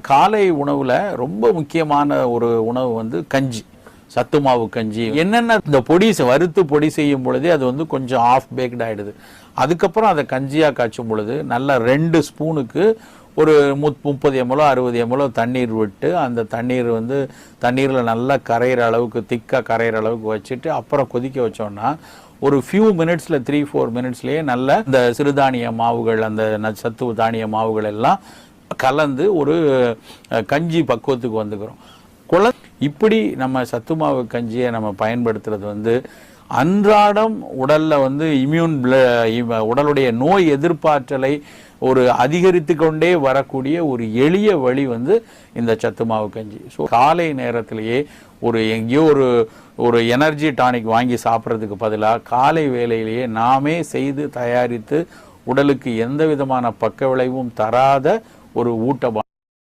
காலை உணவுல ரொம்ப முக்கியமான ஒரு உணவு வந்து கஞ்சி. சத்து மாவு கஞ்சி. என்னென்ன இந்த பொடி வறுத்து பொடி செய்யும் பொழுதே அது வந்து கொஞ்சம் ஆஃப் பேக்ட் ஆகிடுது அதுக்கப்புறம் அதை கஞ்சியாக காய்ச்சும் பொழுது நல்லா ரெண்டு ஸ்பூனுக்கு ஒரு முத் முப்பது எம்எலோ அறுபது எம்எலோ தண்ணீர் விட்டு அந்த தண்ணீர் வந்து தண்ணீரில் நல்லா கரையிற அளவுக்கு திக்காக கரையிற அளவுக்கு வச்சுட்டு அப்புறம் கொதிக்க வச்சோம்னா ஒரு ஃபியூ மினிட்ஸில் த்ரீ ஃபோர் மினிட்ஸ்லேயே நல்ல இந்த சிறுதானிய மாவுகள் அந்த ந- சத்து தானிய மாவுகள் எல்லாம் கலந்து ஒரு கஞ்சி பக்குவத்துக்கு வந்துக்கிறோம். குழ இப்படி நம்ம சத்துமாவு கஞ்சியை நம்ம பயன்படுத்துறது வந்து அன்றாடம் உடலில் வந்து இம்யூன் உடலுடைய நோய் எதிர்ப்பாற்றலை ஒரு அதிகரித்து கொண்டே வரக்கூடிய ஒரு எளிய வழி வந்து இந்த சத்து மாவு கஞ்சி. ஸோ காலை நேரத்திலேயே ஒரு எங்கேயோ ஒரு ஒரு எனர்ஜி டானிக் வாங்கி சாப்பிட்றதுக்கு பதிலாக காலை வேலையிலேயே நாமே செய்து தயாரித்து உடலுக்கு எந்த விதமான பக்க விளைவும் தராத ஒரு ஊட்ட